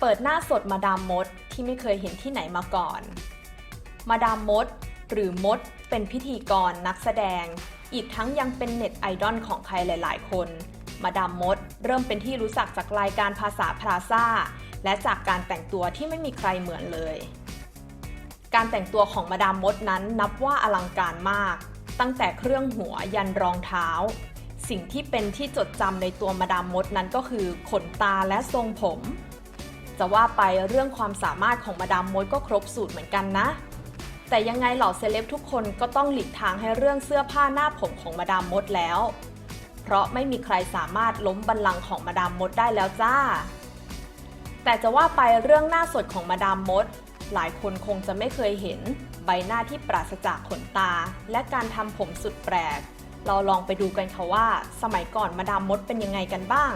เปิดหน้าสดมาดามมดที่ไม่เคยเห็นที่ไหนมาก่อน มาดามมด หรือมดเป็นพิธีกรนักแสดง อีกทั้งยังเป็นเน็ตไอดอลของใครหลาย ๆ คน มาดามมดเริ่มเป็นที่รู้จักจากรายการภาษาพลาซ่า และจากการแต่งตัวที่ไม่มีใครเหมือนเลย การแต่งตัวของมาดามมดนั้นนับว่าอลังการมาก ตั้งแต่เครื่องหัวยันรองเท้า สิ่งที่เป็นที่จดจำในตัวมาดามมดนั้นก็คือขนตาและทรงผม จะว่าไปเรื่องความสามารถของมาดามมดก็ครบสูตรเหมือนกันนะ แต่ยังไงเหล่าเซเลบทุกคนก็ต้องหลีกทางให้เรื่องเสื้อผ้าหน้าผมของมาดามมดแล้ว เพราะไม่มีใครสามารถล้มบัลลังก์ของมาดามมดได้แล้วจ้า แต่จะว่าไปเรื่องหน้าสดของมาดามมด หลายคนคงจะไม่เคยเห็นใบหน้าที่ปราศจากขนตา และการทำผมสุดแปลก เราลองไปดูกันค่ะว่า สมัยก่อนมาดามมดเป็นยังไงกันบ้าง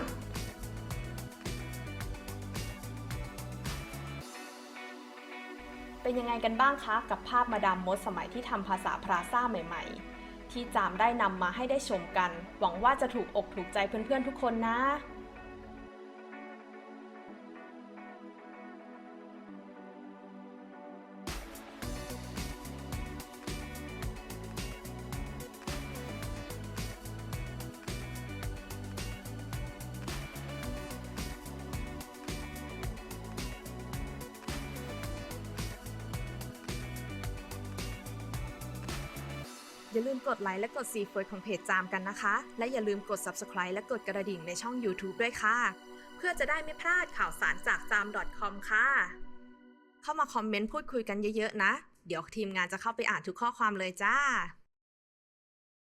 เป็นยังไงกันบ้างคะกับภาพมาดามมดสมัยที่ทำภาษาพราซ่าใหม่ ๆ ที่จามได้นำมาให้ได้ชมกัน หวังว่าจะถูกอกถูกใจเพื่อนๆทุกคนนะ อย่าลืมกดไลค์และกดซีเฟิร์ของเพจจามกันนะคะ และอย่าลืมกด Subscribe และกดกระดิ่งในช่อง YouTube ด้วยค่ะ เพื่อจะได้ไม่พลาดข่าวสารจากจาม .com ค่ะ เข้ามาคอมเมนต์พูดคุยกันเยอะๆนะ เดี๋ยวทีมงานจะเข้าไปอ่านทุกข้อความเลยจ้า